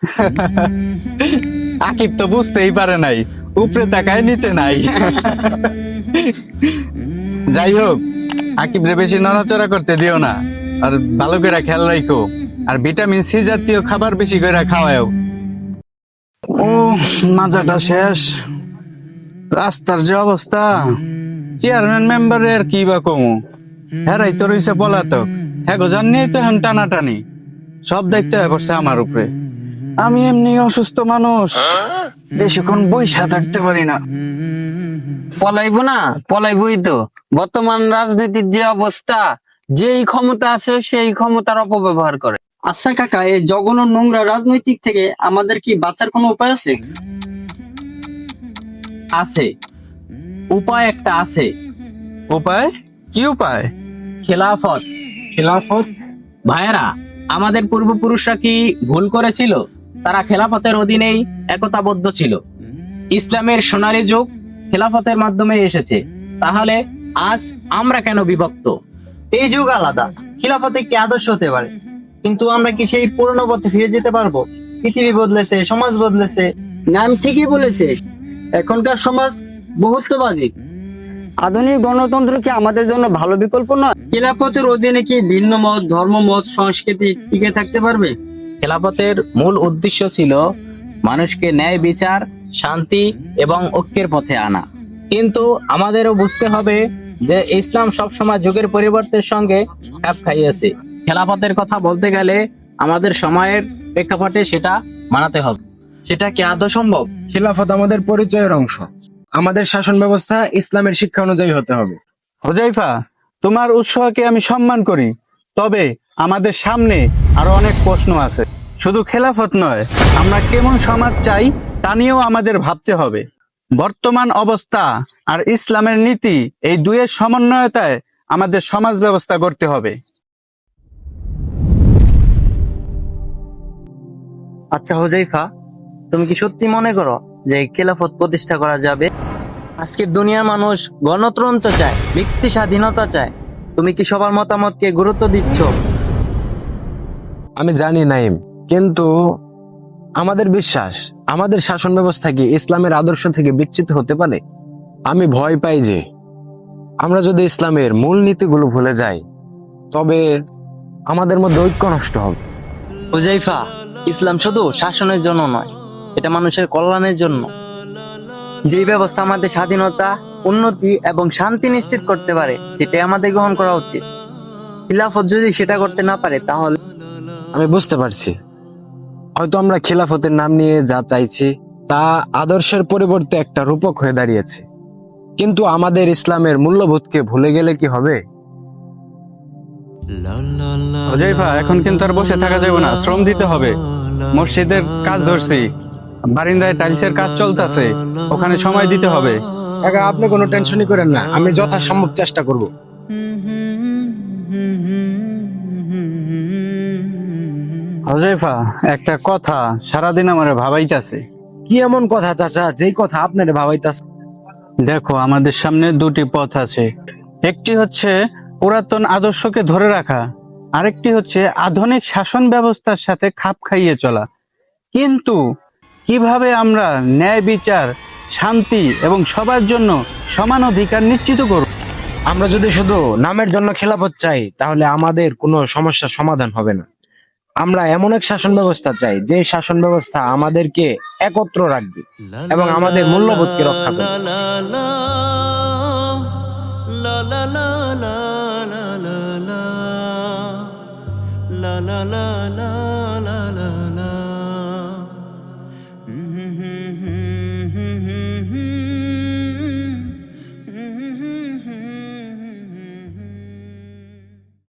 আকিব তো বুঝতেই পারে নাই। উপরে তাকায় নিচে নাই। যাই হোক আকিব রে বেশি নড়াচড়া করতে দিও না। আর ভালো করে খেয়াল রাখো আর ভিটামিন সি জাতীয় খাবার বেশি করে খাওয়াও ও, মাজাটা শেষ। রাস্তার যে অবস্থা। চেয়ারম্যান মেম্বারের কি বা কমু? হেরাই তো রইছে পলাতক। হ্যাঁ গো জানিই তো এখন টানাটানি? সব দায়িত্ব হয়ে পড়ছে আমার উপরে। আমি এমনি অসুস্থ মানুষ। বেশিক্ষণ বইসা থাকতে পারি না। পলাইবো না পলাইবই তো। বর্তমান রাজনীতির যে অবস্থা যেই ক্ষমতা আছে সেই ক্ষমতার অপব্যবহার করে। আচ্ছা কাকা এই জঘন্য নোংরা রাজনৈতিক থেকে আমাদের কি বাঁচার কোনো উপায় আছে? আছে। উপায় একটা আছে। উপায়? কি উপায়? খেলাফত। খেলাফত? ভাইয়েরা আমাদের পূর্বপুরুষরা কি ভুল করেছিল? তারা খেলাফতের অধীনেই একতাবদ্ধ ছিল। ইসলামের সোনালী যুগ খেলাফতের মাধ্যমে এসেছে। তাহলে আজ আমরা কেন বিভক্ত? এই যুগ আলাদা। খিলাফতে কি আদর্শ হতে পারে? কিন্তু আমরা কি সেই পুরনো পথে ফিরে যেতে পারব? পৃথিবী বদলেছে সমাজ বদলেছে। নাম ঠিকই বলেছে। এখনকার সমাজ বহুত্ববাদী। আধুনিক গণতন্ত্র কি আমাদের জন্য ভালো বিকল্প নয়? খিলাফতের অধীনে কি ভিন্ন মত ধর্ম মত সংস্কৃতি টিকে থাকতে পারবে? খেলাফতের মূল উদ্দেশ্য ছিল মানুষকে ন্যায় বিচার শান্তি এবং ঐক্যের পথে আনা। কিন্তু আমাদেরও বুঝতে হবে যে ইসলাম সবসময় যুগের পরিবর্তনের সঙ্গে খাপ খাইয়েছে। খেলাফতের কথা বলতে গেলে আমাদের সময়ের প্রেক্ষাপটে সেটা মানাতে হবে। সেটা কি আদৌ সম্ভব? খিলাফত আমাদের পরিচয়ের অংশ। আমাদের শাসন ব্যবস্থা ইসলামের শিক্ষা অনুযায়ী হতে হবে। হোজাইফা তোমার উৎসাহকে আমি সম্মান করি তবে আমাদের সামনে আরও অনেক প্রশ্ন আছে। শুধু খেলাফত নয়, আমরা কেমন সমাজ চাই তা নিয়েও আমাদের ভাবতে হবে। বর্তমান অবস্থা আর ইসলামের নীতি এই দুয়ের সমন্বয়তায় আমাদের সমাজ ব্যবস্থা করতে হবে। আচ্ছা হোজাইফা, তুমি কি সত্যি মনে করো যে খেলাফত প্রতিষ্ঠা করা যাবে? আজকের দুনিয়ার মানুষ গণতন্ত্র চায়, ব্যক্তি স্বাধীনতা চায়। তুমি কি সবার মতামতকে গুরুত্ব দিচ্ছ? আমি জানি, নাইম। কিন্তু আমাদের বিশ্বাস, আমাদের শাসন ব্যবস্থা কি ইসলামের আদর্শ থেকে বিচ্ছিত হতে পারে? আমি ভয় পাই যে আমরা যদি ইসলামের মূল নীতিগুলো ভুলে যাই, তবে আমাদের মধ্যে ঐক্য নষ্ট হবে। হুজাইফা, ইসলাম শুধু শাসনের জন্য নয়, এটা মানুষের কল্যাণের জন্য। যে ব্যবস্থা আমাদের স্বাধীনতা, উন্নতি এবং শান্তি নিশ্চিত করতে পারে, সেটাই আমাদের গ্রহণ করা উচিত। খিলাফত যদি সেটা করতে না পারে, তাহলে আমি বুঝতে পারছি। হয়তো আমরা খিলাফতের নাম নিয়ে যা চাইছি তা আদর্শের পরিবর্তে একটা রূপক হয়ে দাঁড়িয়েছে। কিন্তু আমাদের ইসলামের মূল্যবোধকে ভুলে গেলে কি হবে? হোজাইফা এখন কিন্তু আর বসে থাকা যাবে না। শ্রম দিতে হবে। মসজিদের কাজ ধরছি। বারিন্দায় টাইলসের কাজ চলতেছে। ওখানে সময় দিতে হবে। কাকা আপনি কোনো টেনশনই করেন না। আমি যথাসম্ভব চেষ্টা করব। হোজাইফা একটা কথা সারাদিন আমার ভাবাইতাছে। কি এমন কথা চাচা? যেই কথা আপনার ভাবাইতাছে। দেখো আমাদের সামনে দুটি পথ আছে। একটি হচ্ছে পুরাতন আদর্শকে ধরে রাখা আরেকটি হচ্ছে আধুনিক শাসন ব্যবস্থার সাথে খাপ খাইয়ে চলা। কিন্তু কীভাবে আমরা ন্যায় বিচার শান্তি এবং সবার জন্য সমান অধিকার নিশ্চিত করব? আমরা যদি শুধু নামের জন্য খেলাফত চাই তাহলে আমাদের কোনো সমস্যার সমাধান হবে না। আমরা এমন এক শাসন ব্যবস্থা চাই যে শাসন ব্যবস্থা আমাদেরকে একত্র রাখবে এবং আমাদের মূল্যবোধকে রক্ষা করবে la la la